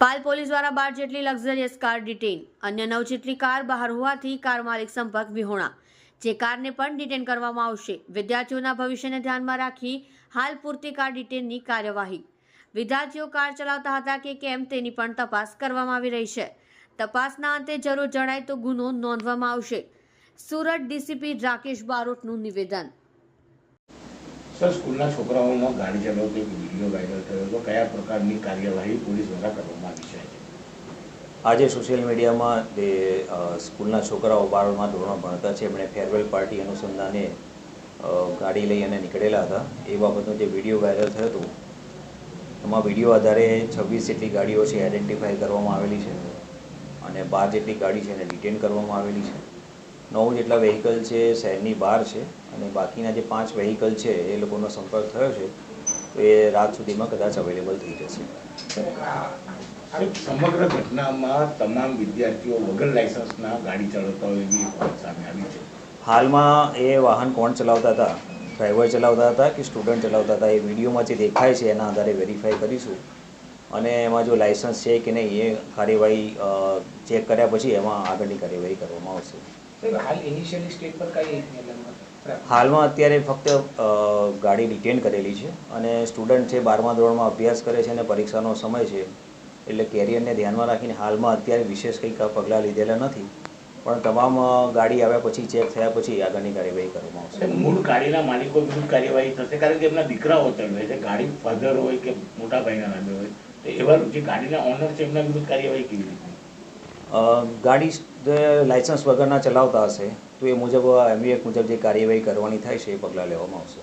પાલ police દ્વારા બાર જેટલી luxurious car detain અન્ય નવ જેટલી કાર બહાર હોવાથી કાર માલિક સંપર્ક વિહોણા. જે કારને પણ ડિટેન કરવામાં આવશે. વિદ્યાર્થીઓના ભવિષ્યને ધ્યાનમાં રાખી હાલ પૂરતી કાર ડિટેનની કાર્યવાહી. વિદ્યાર્થીઓ કાર ચલાવતા હતા કે કેમ તેની પણ તપાસ કરવામાં આવી રહી છે. તપાસના અંતે જરૂર જણાય તો ગુનો નોંધવામાં આવશે. સુરત ડીસીપી રાકેશ બારોટનું નિવેદન. સર, સ્કૂલના છોકરાઓનો ગાડી ચલાવતો એક વીડિયો વાયરલ થયો હતો કયા પ્રકારની કાર્યવાહી પોલીસ દ્વારા કરવામાં આવી છે? આજે સોશિયલ મીડિયામાં જે સ્કૂલના છોકરાઓ બારમાં ધોરણ ભણતા છે, એમણે ફેરવેલ પાર્ટી અનુસંધાને ગાડી લઈ અને નીકળેલા હતા. એ બાબતનો જે વીડિયો વાયરલ થયો હતો, એમાં વીડિયો આધારે છવ્વીસ જેટલી ગાડીઓ છે આઈડેન્ટિફાઈ કરવામાં આવેલી છે અને બાર જેટલી ગાડી છે એને ડિટેન કરવામાં આવેલી છે. નવ જેટલા વેહિકલ છે, શહેરની બહાર છે. અને બાકીના જે પાંચ વેહિકલ છે એ લોકોનો સંપર્ક થયો છે તો એ રાત સુધીમાં કદાચ અવેલેબલ થઈ જશે. સમગ્ર ઘટનામાં તમામ વિદ્યાર્થીઓ વગર લાયસન્સના ગાડી ચલાવતા હોય એવી સામે આવી છે. હાલમાં એ વાહન કોણ ચલાવતા હતા? ડ્રાઈવર ચલાવતા હતા કે સ્ટુડન્ટ ચલાવતા હતા? એ વિડીયોમાં જે દેખાય છે એના આધારે વેરીફાઈ કરીશું. અને એમાં જો લાયસન્સ છે કે નહીં એ કાર્યવાહી ચેક કર્યા પછી એમાં આગળની કાર્યવાહી કરવામાં આવશે. હાલ ઇનિશિયલી સ્ટેજ પર કઈ હાલમાં અત્યારે ફક્ત ગાડી ડિટેન કરેલી છે અને સ્ટુડન્ટ છે બારમા ધોરણમાં અભ્યાસ કરે છે અને પરીક્ષાનો સમય છે. એટલે કેરિયરને ધ્યાનમાં રાખીને હાલમાં અત્યારે વિશેષ કંઈક પગલાં લીધેલા નથી. પણ તમામ ગાડી આવ્યા પછી ચેક થયા પછી આગળની કાર્યવાહી કરવામાં આવશે. મૂળ ગાડીના માલિકો વિરુદ્ધ કાર્યવાહી થશે? કારણ કે એમના દીકરાઓ હોય છે ગાડી ફાધર હોય કે મોટા ભાઈના નામે હોય તો એવા જે ગાડીના ઓનર છે એમના વિરુદ્ધ કાર્યવાહી કેવી રીતે? ગાડી જે લાયસન્સ વગરના ચલાવતા હશે, તો એ મુજબ એમવી એક્ટ મુજબ જે કાર્યવાહી કરવાની થાય છે એ પગલાં લેવામાં આવશે.